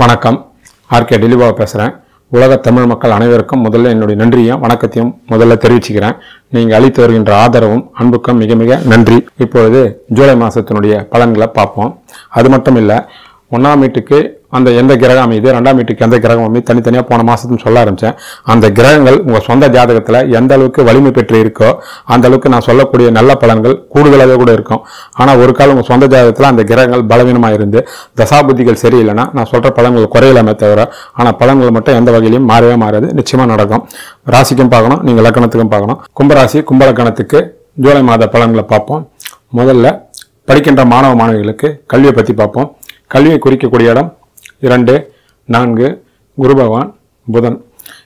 வணக்கம். ஆர்கே டெலிபாவை பேசுகிறேன் உலக தமிழ் மக்கள் அனைவருக்கும் முதல்ல என்னுடைய நன்றியும் வணக்கத்தையும் முதல்ல தெரிவிச்சுக்கிறேன். நீங்கள் அளித்து வருகின்ற ஆதரவும் அன்புக்கும் மிக மிக நன்றி. இப்பொழுது ஜூலை மாதத்தினுடைய பலன்களை பார்ப்போம். அது மட்டும் இல்லை ஒன்றாம் வீட்டுக்கு அந்த எந்த கிரகம் அமையுது ரெண்டாம் வீட்டுக்கு எந்த கிரகம் அமையுது தனித்தனியாக போன மாதத்துன்னு சொல்ல ஆரம்பித்தேன் அந்த கிரகங்கள் உங்கள் சொந்த ஜாதகத்தில் எந்த அளவுக்கு வலிமை பெற்று இருக்கோ அந்த அளவுக்கு நான் சொல்லக்கூடிய நல்ல பலன்கள் கூடுதலாகவே கூட இருக்கும். ஆனால் ஒரு காலம் உங்கள் சொந்த ஜாதகத்தில் அந்த கிரகங்கள் பலவீனமாக இருந்து தசாபுத்திகள் சரியில்லைன்னா நான் சொல்கிற பலன்கள் குறையலாமே தவிர ஆனால் பலன்கள் மட்டும் எந்த வகையிலையும் மாறவே மாறாது நிச்சயமாக நடக்கும். ராசிக்கும் பார்க்கணும் நீங்கள் லக்கணத்துக்கும் பார்க்கணும். கும்பராசி கும்பலக்கணத்துக்கு ஜூலை மாத பலன்களை பார்ப்போம். முதல்ல படிக்கின்ற மாணவ மாணவிகளுக்கு கல்வியை பற்றி பார்ப்போம். கல்வியை குறிக்கக்கூடிய இடம். இரண்டு நான்கு குரு பகவான் புதன்.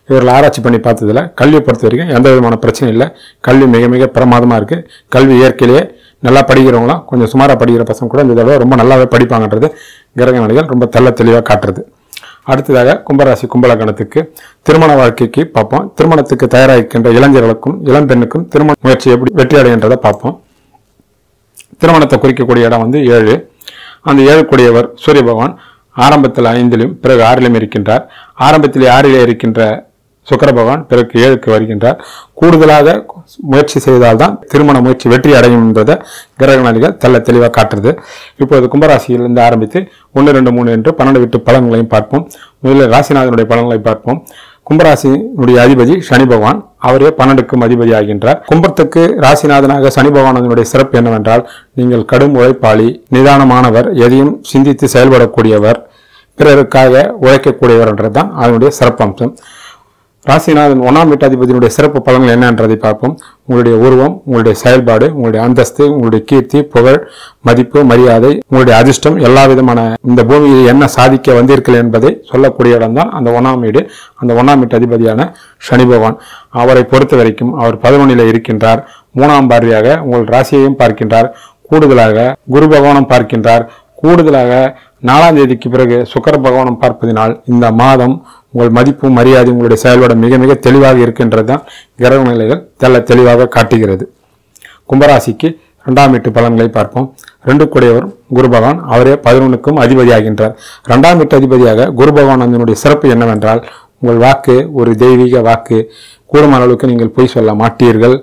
இவர்கள் ஆராய்ச்சி பண்ணி பார்த்ததில் கல்வியை பொறுத்த வரைக்கும் எந்த விதமான பிரச்சனையும் இல்லை. கல்வி மிக மிக பிரமாதமாக இருக்குது கல்வி இயற்கையிலேயே நல்லா படிக்கிறவங்களாம் கொஞ்சம் சுமாராக படிக்கிற பசங்க கூட இந்த தடவை ரொம்ப நல்லாவே படிப்பாங்கன்றது கிரக நிலைகள் ரொம்ப தெல்ல தெளிவாக காட்டுறது. அடுத்ததாக கும்பராசி கும்பலகணத்துக்கு திருமண வாழ்க்கைக்கு பார்ப்போம். திருமணத்துக்கு தயாராகிக்கின்ற இளைஞர்களுக்கும் இளம்பெண்ணுக்கும் திருமண முயற்சி எப்படி வெற்றி அடைகின்றதை பார்ப்போம். திருமணத்தை குறிக்கக்கூடிய இடம் வந்து ஏழு அந்த ஏழுக்குடையவர் சூரிய பகவான் ஆரம்பத்தில் ஐந்திலும் பிறகு ஆறிலும் இருக்கின்றார். ஆரம்பத்தில் ஆறிலே இருக்கின்ற சுக்கர பகவான் பிறகு ஏழுக்கு வருகின்றார். கூடுதலாக முயற்சி செய்தால்தான் திருமண முயற்சி வெற்றி அடையும் என்பதை கிரகநாளிகள் தள்ள தெளிவாக காட்டுறது. இப்போது கும்பராசியிலிருந்து ஆரம்பித்து ஒன்று ரெண்டு மூணு என்று பன்னெண்டு வீட்டு பலன்களையும் பார்ப்போம். முதலில் ராசிநாதனுடைய பலன்களை பார்ப்போம். கும்பராசியினுடைய அதிபதி சனி பகவான் அவரே பன்னெண்டுக்கும் அதிபதி ஆகின்றார் கும்பத்துக்கு ராசிநாதனாக சனி பகவானுடைய சிறப்பு என்னவென்றால் நீங்கள் கடும் உழைப்பாளி நிதானமானவர் எதையும் சிந்தித்து செயல்படக்கூடியவர் பிறருக்காக உழைக்கக்கூடியவர் என்றதுதான் அதனுடைய சிறப்பம்சம். ராசிநாதன் ஒன்றாம் வீட்டாதிபதியினுடைய சிறப்பு பலன்கள் என்னன்றதை பார்ப்போம். உங்களுடைய உருவம் உங்களுடைய செயல்பாடு உங்களுடைய அந்தஸ்து உங்களுடைய கீர்த்தி புகழ் மதிப்பு மரியாதை உங்களுடைய அதிர்ஷ்டம் எல்லா விதமான இந்த பூமியில் என்ன சாதிக்க வந்தீர்கள் என்பதை சொல்லக்கூடிய இடம்தான் அந்த ஒன்றாம் வீடு அந்த ஒன்றாம் வீட்டு அதிபதியான சனி பகவான். அவரை பொறுத்த வரைக்கும் அவர் பதினொன்னில் இருக்கின்றார். மூணாம் பார்வையாக உங்கள் ராசியையும் பார்க்கின்றார். கூடுதலாக குரு பகவானும் பார்க்கின்றார். கூடுதலாக நாலாம் தேதிக்கு பிறகு சுக்கர பகவானும் பார்ப்பதினால் இந்த மாதம் உங்கள் மதிப்பும் மரியாதை உங்களுடைய செயலோட மிக மிக தெளிவாக இருக்கின்றது தான் கிரக நிலைகள் தெல்ல தெளிவாக காட்டுகிறது. கும்பராசிக்கு இரண்டாம் வீட்டு பலன்களை பார்ப்போம். ரெண்டு கூடியவர் குரு பகவான் அவரே பதினொன்றுக்கும் அதிபதியாகின்றார். இரண்டாம் வீட்டு அதிபதியாக குரு பகவான் அதனுடைய சிறப்பு என்னவென்றால் உங்கள் வாக்கு ஒரு தெய்வீக வாக்கு. கூடுமான அளவுக்கு நீங்கள் பொய் சொல்ல மாட்டீர்கள்.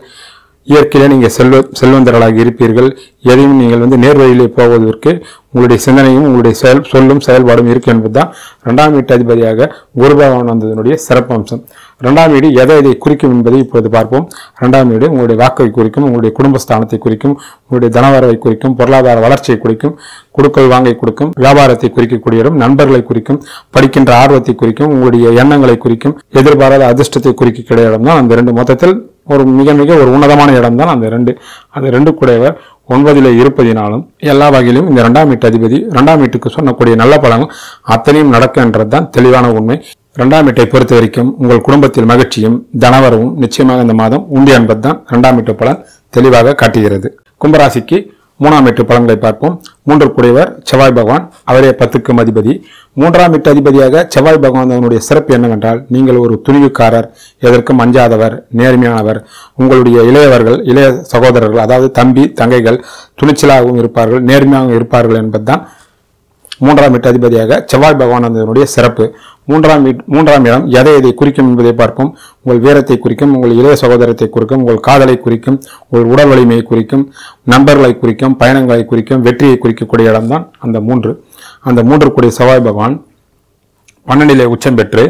இயற்கையில் நீங்கள் செல்வ செல்வந்தர்களாக இருப்பீர்கள். எதையும் நீங்கள் வந்து நேர்வழியிலே போவதற்கு உங்களுடைய சிந்தனையும் உங்களுடைய செயல் சொல்லும் செயல்பாடும் இருக்கு என்பதுதான் ரெண்டாம் வீட்டு அதிபதியாக குருபகவான் வந்ததனுடைய சிறப்பம்சம். ரெண்டாம் வீடு எதை எதை குறிக்கும் என்பதை இப்பொழுது பார்ப்போம். ரெண்டாம் வீடு உங்களுடைய வாக்கை குறிக்கும் உங்களுடைய குடும்பஸ்தானத்தை குறிக்கும் உங்களுடைய தனவரவை குறிக்கும் பொருளாதார வளர்ச்சியை குறிக்கும் கொடுக்கல் வாங்கை கொடுக்கும் வியாபாரத்தை குறிக்கக்கூடிய இடம் நண்பர்களை குறிக்கும் படிக்கின்ற ஆர்வத்தை குறிக்கும் உங்களுடைய எண்ணங்களை குறிக்கும் எதிர்பாராத அதிர்ஷ்டத்தை குறிக்கக்கூடிய இடம் தான் அந்த ரெண்டு மொத்தத்தில் ஒரு மிக மிக ஒரு உன்னதமான இடம் தான் அந்த ரெண்டு அந்த ரெண்டு கூடையவர் ஒன்பதில் இருப்பதினாலும் எல்லா வகையிலும் இந்த ரெண்டாம் வீட்டு அதிபதி ரெண்டாம் வீட்டுக்கு சொன்னக்கூடிய நல்ல பலன்கள் அத்தனையும் நடக்கின்றது தான் தெளிவான உண்மை. ரெண்டாம் வீட்டை பொறுத்த வரைக்கும் உங்கள் குடும்பத்தில் மகிழ்ச்சியும் தனவரவும் நிச்சயமாக இந்த மாதம் உண்டு என்பது தான் ரெண்டாம் வீட்டு பலன் தெளிவாக காட்டுகிறது. கும்பராசிக்கு மூணாம் வீட்டு பலன்களை பார்ப்போம். மூன்று கூடியவர் செவ்வாய் பகவான் அவரே பத்துக்கும் அதிபதி மூன்றாம் வீட்டு அதிபதியாக செவ்வாய் பகவான் அவனுடைய சிறப்பு என்னவென்றால் நீங்கள் ஒரு துணிவுக்காரர் எதற்கும் அஞ்சாதவர் நேர்மையானவர் உங்களுடைய இளையவர்கள் இளைய சகோதரர்கள் அதாவது தம்பி தங்கைகள் துணிச்சலாகவும் இருப்பார்கள் நேர்மையாகவும் இருப்பார்கள் என்பதுதான் மூன்றாம் வீட்டு அதிபதியாக செவ்வாய் பகவான் அதனுடைய சிறப்பு. மூன்றாம் வீட் மூன்றாம் இடம் எதை எதை குறிக்கும் என்பதை பார்ப்போம் உங்கள் வீரத்தை குறிக்கும் உங்கள் இளைய சகோதரத்தை குறிக்கும் உங்கள் காதலை குறிக்கும் உங்கள் உடல் வலிமையை குறிக்கும் நண்பர்களை குறிக்கும் பயணங்களை குறிக்கும் வெற்றியை குறிக்கக்கூடிய இடம்தான் அந்த மூன்று. அந்த மூன்று கூடிய செவ்வாய் பகவான் பன்னெண்டிலே உச்சம் பெற்று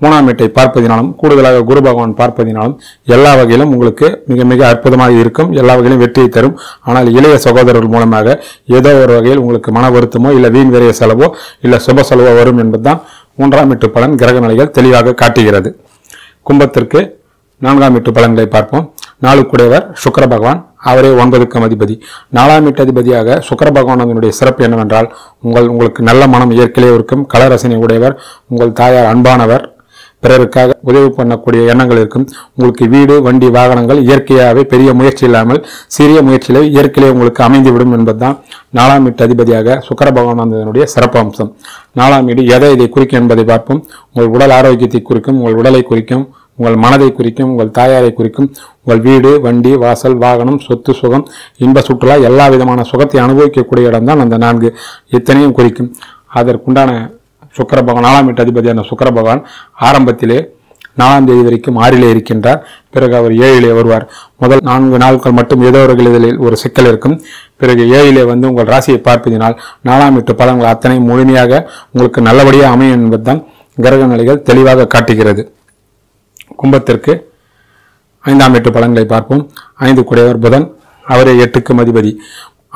மூணாம் வீட்டை பார்ப்பதினாலும் கூடுதலாக குரு பகவான் பார்ப்பதினாலும் எல்லா வகையிலும் உங்களுக்கு மிக மிக அற்புதமாக இருக்கும் எல்லா வகையிலும் வெற்றியை தரும். ஆனால் இளைய சகோதரர்கள் மூலமாக ஏதோ ஒரு வகையில் உங்களுக்கு மன வருத்தமோ இல்லை வீண் விரைய செலவோ இல்லை சுப செலவோ வரும் என்பதுதான் மூன்றாம் வீட்டு பலன் கிரக நிலைகள் தெளிவாக காட்டுகிறது. கும்பத்திற்கு நான்காம் வீட்டு பலன்களை பார்ப்போம். நாளுக்குடையவர் சுக்கர பகவான் அவரே ஒன்பதுக்கும் அதிபதி. நாலாம் வீட்டு அதிபதியாக சுக்கர பகவான் அதனுடைய சிறப்பு என்னவென்றால் உங்கள் உங்களுக்கு நல்ல மனம் இயற்கையிலே இருக்கும் கலரசனை உடையவர் உங்கள் தாயார் அன்பானவர் பிறருக்காக உதவி பண்ணக்கூடிய எண்ணங்கள் இருக்கும். உங்களுக்கு வீடு வண்டி வாகனங்கள் இயற்கையாகவே பெரிய முயற்சி இல்லாமல் சிறிய முயற்சியிலே இயற்கையிலே உங்களுக்கு அமைந்துவிடும் என்பதுதான் நாலாம் வீட்டு அதிபதியாக சுக்கர பகவானந்தனுடைய சிறப்பம்சம். சிறப்பு அம்சம் நாலாம் வீடு எதை இதை குறிக்கும் என்பதை பார்ப்போம். உங்கள் உடல் ஆரோக்கியத்தை குறிக்கும் உங்கள் உடலை குறிக்கும் உங்கள் மனதை குறிக்கும் உங்கள் தாயாரை குறிக்கும் உங்கள் வீடு வண்டி வாசல் வாகனம் சொத்து சுகம் இன்ப சுற்றுலா எல்லா விதமான சுகத்தை அனுபவிக்கக்கூடிய இடம்தான் அந்த நான்கு இத்தனையும் குறிக்கும். அதற்குண்டான சுக்கர பகவான் நாலாம் வீட்டு அதிபதியான சுக்கர பகவான் ஆரம்பத்திலே நாலாம் தேதி வரைக்கும் ஆறிலே இருக்கின்றார். பிறகு அவர் ஏழிலே வருவார். முதல் நான்கு நாட்கள் மட்டும் ஏதோ ஒரு எழுதலில் ஒரு சிக்கல் இருக்கும். பிறகு ஏழிலே வந்து உங்கள் ராசியை பார்ப்பதினால் நாலாம் வீட்டு பலன்கள் அத்தனை முழுமையாக உங்களுக்கு நல்லபடியாக அமையும் என்பதுதான் கிரக நிலைகள் தெளிவாக காட்டுகிறது. கும்பத்திற்கு ஐந்தாம் வீட்டு பலன்களை பார்ப்போம். ஐந்து குடையவர் புதன் அவரே எட்டுக்கும் அதிபதி.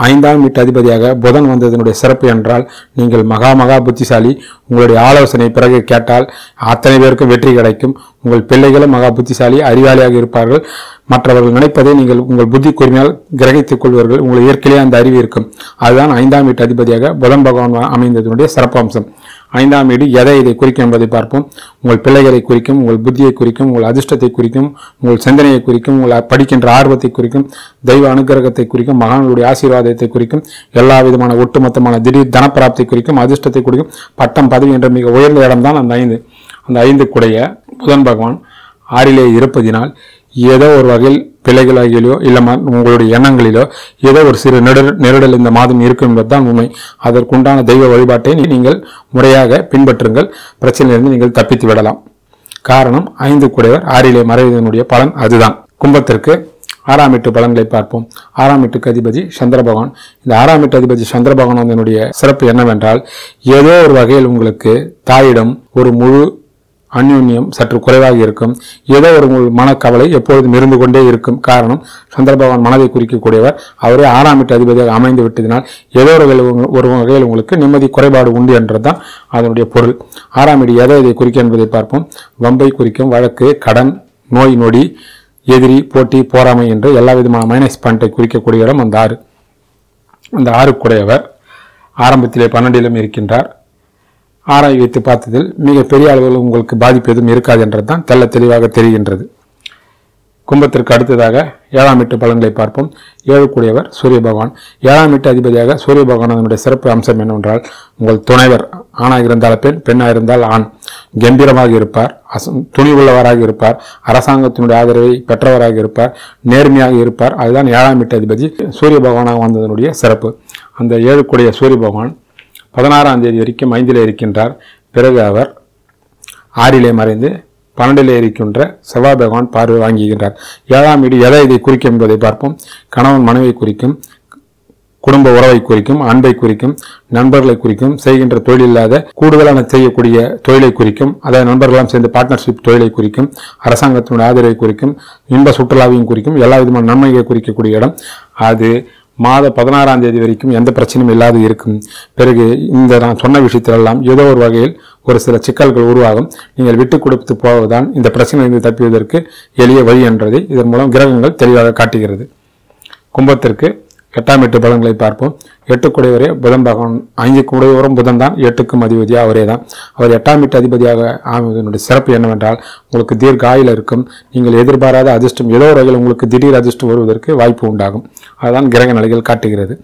ஐந்தாம் வீட்டு அதிபதியாக புதன் வந்ததனுடைய சிறப்பு என்றால் நீங்கள் மகா மகா புத்திசாலி. உங்களுடைய ஆலோசனை பிறகு கேட்டால் அத்தனை பேருக்கும் வெற்றி கிடைக்கும். உங்கள் பிள்ளைகளும் மகா புத்திசாலி அறிவாளியாக இருப்பார்கள். மற்றவர்கள் நினைப்பதை நீங்கள் உங்கள் புத்தி கூறினால் கிரகித்துக் கொள்வார்கள். உங்கள் இயற்கையிலே அந்த அறிவு இருக்கும். அதுதான் ஐந்தாம் வீட்டு அதிபதியாக புதன் பகவான் அமைந்ததனுடைய சிறப்பம்சம். ஐந்தாம் வீடு எதை இதை குறிக்கும் என்பதை பார்ப்போம். உங்கள் பிள்ளைகளை குறிக்கும் உங்கள் புத்தியை குறிக்கும் உங்கள் அதிர்ஷ்டத்தை குறிக்கும் உங்கள் சிந்தனையை குறிக்கும் உங்கள் படிக்கின்ற ஆர்வத்தை குறிக்கும் தெய்வ அனுகிரகத்தை குறிக்கும் மகான்களுடைய ஆசீர்வாதத்தை குறிக்கும் எல்லா விதமான ஒட்டுமொத்தமான திடீர் தனப்பிராப்தி குறிக்கும் அதிர்ஷ்டத்தை குறிக்கும் பட்டம் பதவி என்ற மிக உயர்ந்த இடம்தான் அந்த ஐந்து. அந்த ஐந்து குடைய புதன் பகவான் ஆறிலே இருப்பதினால் ஏதோ ஒரு வகையில் பிழைகளாகிலோ இல்லை ம- உங்களுடைய எண்ணங்களிலோ ஏதோ ஒரு சிறு நெருடல் நெருடல் இந்த மாதம் இருக்கும் என்பதுதான் உண்மை. அதற்குண்டான தெய்வ வழிபாட்டை நீங்கள் முறையாக பின்பற்றுங்கள். பிரச்சனையிலிருந்து நீங்கள் தப்பித்து விடலாம். காரணம் ஐந்து குடைவர் ஆறிலே மறைவதனுடைய பலன் அதுதான். கும்பத்திற்கு ஆறாம் எட்டு பலன்களை பார்ப்போம். ஆறாம் எட்டுக்கு அதிபதி சந்திர பகவான் இந்த ஆறாம் எட்டு அதிபதி சந்திரபகவான் அதனுடைய சிறப்பு என்னவென்றால் ஏதோ ஒரு வகையில் உங்களுக்கு தாயிடம் ஒரு முழு அந்யூன்யம் சற்று குறைவாக இருக்கும். ஏதோ ஒரு உங்கள் மனக்கவலை எப்பொழுதும் இருந்து கொண்டே இருக்கும். காரணம் சந்திர பகவான் மனதை குறிக்கக்கூடியவர். அவரே ஆறாம் எட்டு அதிபதியாக அமைந்து விட்டதினால் ஏதோ ஒரு வகையில் ஒரு வகையில் உங்களுக்கு நிம்மதி குறைபாடு உண்டு என்றதுதான் அதனுடைய பொருள். ஆறாம் இடி எதை இதை குறிக்கும் என்பதை பார்ப்போம். வம்பை குறிக்கும் வழக்கு கடன் நோய் நொடி எதிரி போட்டி போராமை என்று எல்லா விதமான மைனஸ் பாயிண்டை குறிக்கக்கூடிய இடம் அந்த ஆறு. அந்த ஆறுக்குடையவர் ஆரம்பத்திலே பன்னெண்டிலும் இருக்கின்றார். ஆராய் வைத்து பார்த்ததில் மிக பெரிய அளவில் உங்களுக்கு பாதிப்பு எதுவும் இருக்காது என்றதுதான் தெல்ல தெளிவாக தெரிகின்றது. கும்பத்திற்கு அடுத்ததாக ஏழாம் எட்டு பலன்களை பார்ப்போம். ஏழுக்குடையவர் சூரிய பகவான். ஏழாம் எட்டு அதிபதியாக சூரிய பகவான் அதனுடைய சிறப்பு அம்சம் என்னவென்றால் உங்கள் துணைவர் ஆணாக இருந்தால் பெண் பெண்ணாக இருந்தால் ஆண். கம்பீரமாக இருப்பார் அச துணிவுள்ளவராக இருப்பார் அரசாங்கத்தினுடைய ஆதரவை பெற்றவராக இருப்பார் நேர்மையாக இருப்பார். அதுதான் ஏழாம் எட்டு அதிபதி சூரிய பகவானாக வந்ததனுடைய சிறப்பு. அந்த ஏழுக்குடைய சூரிய பகவான் பதினாறாம் தேதி வரைக்கும் ஐந்திலே இருக்கின்றார். பிறகு அவர் ஆறிலே மறைந்து பன்னெண்டிலே இருக்கின்ற செவ்வாய் பகவான் பார்வை வாங்குகின்றார். ஏழாம் வீடு எதை இதை குறிக்கும் என்பதை பார்ப்போம். கணவன் மனைவியை குறிக்கும் குடும்ப உறவை குறிக்கும் அன்பை குறிக்கும் நண்பர்களை குறிக்கும் செய்கின்ற தொழில் இல்லாத கூடுதலான செய்யக்கூடிய தொழிலை குறிக்கும் அதாவது நண்பர்களாம் சேர்ந்து பார்ட்னர்ஷிப் தொழிலை குறிக்கும் அரசாங்கத்தினுடைய ஆதரவை குறிக்கும் இன்ப சுற்றுலாவையும் குறிக்கும் எல்லா விதமான நன்மையை குறிக்கக்கூடிய இடம். அது மாத பதினாறாம் தேதி வரைக்கும் எந்த பிரச்சனையும் இல்லாது இருக்கும். பிறகு இந்த நான் சொன்ன விஷயத்திலெல்லாம் ஏதோ ஒரு வகையில் ஒரு சில சிக்கல்கள் உருவாகும். நீங்கள் விட்டு கொடுத்து போவதுதான் இந்த பிரச்சனையிலிருந்து தப்பிவதற்கு எளிய வழி என்றதை இதன் மூலம் கிரகங்கள் தெளிவாக காட்டுகிறது. கும்பத்திற்கு எட்டாம் எட்டு பலன்களை பார்ப்போம். எட்டுக்குடையவரே புதன் பகவான் ஐந்து குடையவரும் புதன் தான் எட்டுக்கும் அதிபதியாக அவரே தான் அவர் எட்டாம் எட்டு அதிபதியாக ஆவதனுடைய சிறப்பு என்னவென்றால் உங்களுக்கு தீர்க்க ஆயில் இருக்கும். நீங்கள் எதிர்பாராத அதிர்ஷ்டம் ஏதோ வகையில் உங்களுக்கு திடீர் அதிர்ஷ்டம் வருவதற்கு வாய்ப்பு உண்டாகும். அதுதான் கிரக நிலைகள் காட்டுகிறது.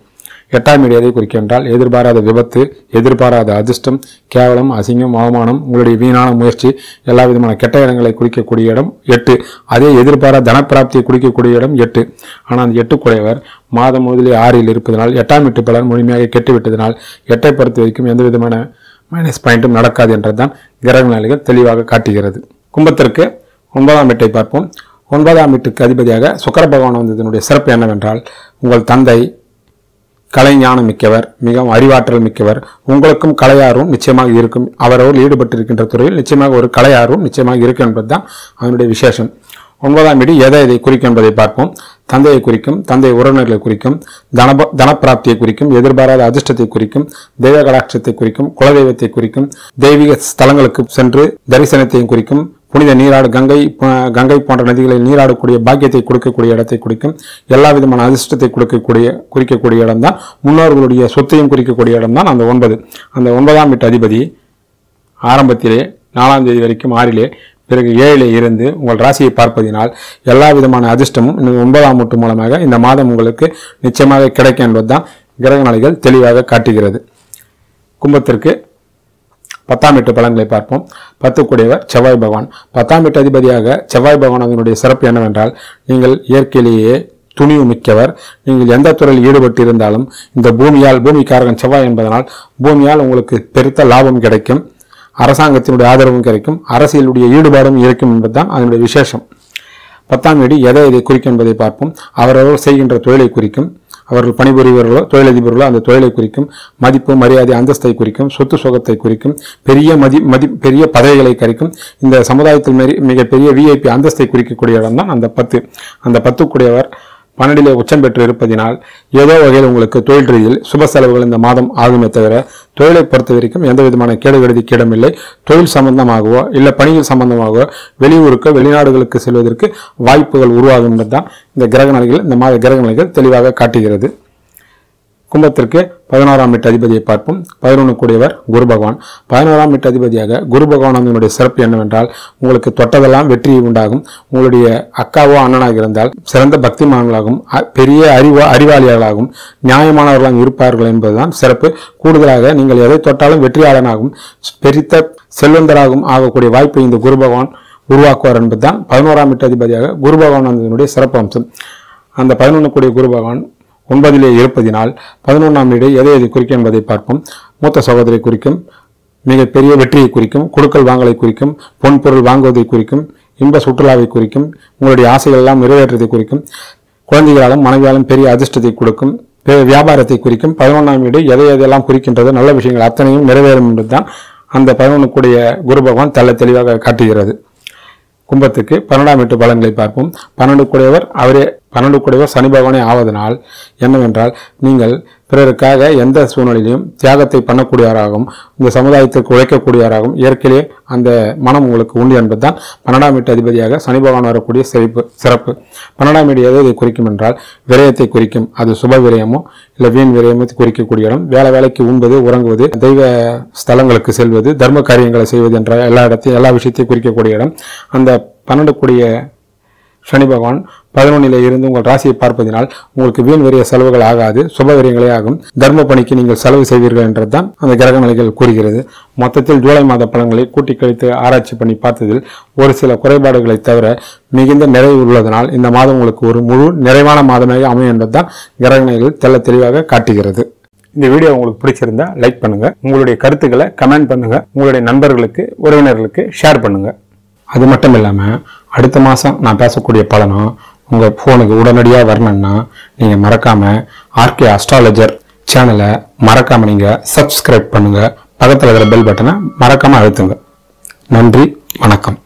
எட்டாம் வீடு எதை குறிக்கின்றால் எதிர்பாராத விபத்து எதிர்பாராத அதிர்ஷ்டம் கேவலம் அசிங்கம் அவமானம் உங்களுடைய வீணான முயற்சி எல்லா விதமான கெட்ட இடங்களை குறிக்கக்கூடிய இடம் எட்டு. அதே எதிர்பாராத தனப்பிராப்தியை குறிக்கக்கூடிய இடம் எட்டு. ஆனால் அந்த எட்டுக்குடையவர் மாதம் முதலில் ஆறில் இருப்பதனால் எட்டாம் எட்டு பலன் முழுமையாக கெட்டுவிட்டதனால் எட்டை பொறுத்த வரைக்கும் எந்த விதமான மைனஸ் பாயிண்ட்டும் நடக்காது என்றுதான் கிரக நிலைகள் தெளிவாக காட்டுகிறது. கும்பத்திற்கு ஒன்பதாம் வீட்டை பார்ப்போம். ஒன்பதாம் வீட்டுக்கு அதிபதியாக சுக்கர பகவான் வந்ததனுடைய சிறப்பு என்னவென்றால் உங்கள் தந்தை கலைஞானம் மிக்கவர் மிகவும் அறிவாற்றல் மிக்கவர். உங்களுக்கும் கலையார்வம் நிச்சயமாக இருக்கும். அவரவர் ஈடுபட்டிருக்கின்ற துறையில் நிச்சயமாக ஒரு கலையார்வம் நிச்சயமாக இருக்கும் என்பதுதான் அதனுடைய விசேஷம். ஒன்பதாம் வீடு எதை இதை குறிக்கும் என்பதை பார்ப்போம். தந்தையை குறிக்கும் தந்தை உறவினர்களை குறிக்கும் தனப தனப்பிராப்தியை குறிக்கும் எதிர்பாராத அதிர்ஷ்டத்தை குறிக்கும் தெய்வ கடாட்சத்தை குறிக்கும் குலதெய்வத்தை குறிக்கும் தெய்வீக ஸ்தலங்களுக்கு சென்று தரிசனத்தையும் குறிக்கும் புனித நீராடு கங்கை கங்கை போன்ற நதிகளில் நீராடக்கூடிய பாக்கியத்தை கொடுக்கக்கூடிய இடத்தை குறிக்கும் எல்லா விதமான அதிர்ஷ்டத்தை கொடுக்கக்கூடிய குறிக்கக்கூடிய இடம்தான். முன்னோர்களுடைய சொத்தையும் குறிக்கக்கூடிய இடம்தான் அந்த ஒன்பது. அந்த ஒன்பதாம் வீட்டு அதிபதி ஆரம்பத்திலே நாலாம் தேதி வரைக்கும் ஆறிலே பிறகு ஏழிலே இருந்து உங்கள் ராசியை பார்ப்பதினால் எல்லா விதமான அதிர்ஷ்டமும் இந்த ஒன்பதாம் மூட்டு மூலமாக இந்த மாதம் உங்களுக்கு நிச்சயமாக கிடைக்கும் என்பதுதான் கிரக நிலைகள் தெளிவாக காட்டுகிறது. கும்பத்திற்கு பத்தாம் எட்டு பலன்களை பார்ப்போம். பத்துக்குடையவர் செவ்வாய் பகவான். பத்தாம் எட்டு அதிபதியாக செவ்வாய் பகவான் அதனுடைய சிறப்பு என்னவென்றால் நீங்கள் இயற்கையிலேயே துணிவு மிக்கவர் நீங்கள் எந்த துறையில் ஈடுபட்டு இருந்தாலும் இந்த பூமியால் பூமிக்காரகன் செவ்வாய் என்பதனால் பூமியால் உங்களுக்கு பெருத்த லாபம் கிடைக்கும். அரசாங்கத்தினுடைய ஆதரவும் கிடைக்கும். அரசியலுடைய ஈடுபாடும் இருக்கும் என்பதுதான் அதனுடைய விசேஷம். பத்தாம் வீடு எதை எதை குறிக்கும் என்பதை பார்ப்போம். அவரவர் செய்கின்ற தொழிலை குறிக்கும். அவர்கள் பணிபுரிவர்களோ தொழிலதிபர்களோ அந்த தொழிலை குறிக்கும் மதிப்பு மரியாதை அந்தஸ்தை குறிக்கும் சொத்து சுகத்தை குறிக்கும் பெரிய மதி மதி பெரிய பதவிகளை கறிக்கும் இந்த சமுதாயத்தில் மிக- மிகப்பெரிய விஐபி அந்தஸ்தை குறிக்கக்கூடிய இடம் தான் அந்த பத்து. அந்த பத்துக்குடையவர் பன்னெண்டிலே உச்சம் பெற்று இருப்பதினால் ஏதோ வகையில் உங்களுக்கு தொழில் ரீதியில் சுப செலவுகள் இந்த மாதம் ஆகுமே தவிர தொழிலை பொறுத்த வரைக்கும் எந்த விதமான கேடு இடமில்லை தொழில் சம்பந்தமாகவோ இல்லை பணிகள் சம்பந்தமாகவோ வெளியூருக்கு வெளிநாடுகளுக்கு செல்வதற்கு வாய்ப்புகள் உருவாகும் தான் இந்த கிரகநிலைகள் இந்த மாத கிரகநிலைகள் தெளிவாக காட்டுகிறது. கும்பத்திற்கு பதினோராம் வீட்டு அதிபதியை பார்ப்போம். பதினொன்று கூடியவர் குரு பகவான். பதினோராம் வீட்டு அதிபதியாக குரு பகவானுடைய சிறப்பு என்னவென்றால் உங்களுக்கு தொட்டதெல்லாம் வெற்றி உண்டாகும். உங்களுடைய அக்காவோ அண்ணனாக இருந்தால் சிறந்த பக்திமான்களாகவும் அ- பெரிய அறிவா அறிவாளிகளாகவும் நியாயமானவர்களாக இருப்பார்கள் என்பதுதான் சிறப்பு. கூடுதலாக நீங்கள் எதை தொட்டாலும் வெற்றியாளனாகவும் பெரித்த செல்வந்தராகவும் ஆகக்கூடிய வாய்ப்பை இந்த குரு பகவான் உருவாக்குவார் என்பதுதான் பதினோராம் வீட்டு அதிபதியாக குரு பகவான் சிறப்பு அம்சம் அந்த பதினொன்று கூடிய குரு பகவான் ஒன்பதிலே இருப்பதினால் பதினொன்றாம் வீடு எதை எதை குறிக்கும் என்பதை பார்ப்போம். மூத்த சகோதரி குறிக்கும் மிகப்பெரிய வெற்றியை குறிக்கும் கொடுக்கல் வாங்கலை குறிக்கும் பொன் பொருள் வாங்குவதை குறிக்கும் இன்ப சுற்றுலாவை குறிக்கும் உங்களுடைய ஆசைகள் எல்லாம் நிறைவேற்றதை குறிக்கும் குழந்தைகளாலும் மனைவியாலும் பெரிய அதிர்ஷ்டத்தை கொடுக்கும் பெ- வியாபாரத்தை குறிக்கும் பதினொன்றாம் வீடு எதை எதையெல்லாம் குறிக்கின்றது நல்ல விஷயங்கள் அத்தனையும் நிறைவேறும் என்பதுதான் அந்த பதினொன்றுக்குடைய குரு பகவான் தள்ள தெளிவாக காட்டுகிறது. கும்பத்துக்கு பன்னெண்டாம் வீட்டு பலன்களை பார்ப்போம். பன்னெண்டு கூடையவர் அவரே பன்னெண்டு கூடவே சனி பகவானே ஆவதனால் என்னவென்றால் நீங்கள் பிறருக்காக எந்த சூழ்நிலையிலும் தியாகத்தை பண்ணக்கூடியவராகவும் இந்த சமுதாயத்திற்கு உழைக்கக்கூடியவராகவும் இயற்கையிலே அந்த மனம் உங்களுக்கு உண்டு என்பதுதான் பன்னெண்டாம் வீட்டு அதிபதியாக சனி பகவான் வரக்கூடிய சிறப்பு சிறப்பு. பன்னெண்டாம் வீடு எதை இதை குறிக்கும் என்றால் விரயத்தை குறிக்கும். அது சுப விரயமோ இல்லை வீண் விரயமோ குறிக்கக்கூடிய இடம். வேலை வேலைக்கு உண்பது உறங்குவது தெய்வ ஸ்தலங்களுக்கு செல்வது தர்ம காரியங்களை செய்வது என்ற எல்லா இடத்தையும் எல்லா விஷயத்தையும் குறிக்கக்கூடிய இடம். அந்த பன்னெண்டு கூடிய சனி பகவான் பதினொன்னிலே இருந்து உங்கள் ராசியை பார்ப்பதினால் உங்களுக்கு வீண் வரிய செலவுகள் ஆகாது சுபவரியங்களே ஆகும். தர்ம பணிக்கு நீங்கள் செலவு செய்வீர்கள் என்றுதான் அந்த கிரக நிலைகள் கூறுகிறது. மொத்தத்தில் ஜூலை மாத பலன்களை கூட்டி கழித்து ஆராய்ச்சி பண்ணி பார்த்ததில் ஒரு சில குறைபாடுகளை தவிர மிகுந்த நிறைவு உள்ளதனால் இந்த மாதம் உங்களுக்கு ஒரு முழு நிறைவான மாதமாக அமையும் என்பதுதான் கிரக நிலைகள் தெல்ல தெளிவாக காட்டுகிறது. இந்த வீடியோ உங்களுக்கு பிடிச்சிருந்தா லைக் பண்ணுங்க. உங்களுடைய கருத்துக்களை கமெண்ட் பண்ணுங்க. உங்களுடைய நண்பர்களுக்கு உறவினர்களுக்கு ஷேர் பண்ணுங்க. அது மட்டும் இல்லாமல் அடுத்த மாதம் நான் பேசக்கூடிய பலனும் உங்கள் ஃபோனுக்கு உடனடியாக வரணும்னா நீங்கள் மறக்காமல் ஆர்கே அஸ்ட்ராலஜர் சேனலை மறக்காமல் நீங்கள் சப்ஸ்கிரைப் பண்ணுங்கள் பக்கத்தில் இருக்கிற பெல் பட்டனை மறக்காமல் அழுத்துங்க. நன்றி வணக்கம்.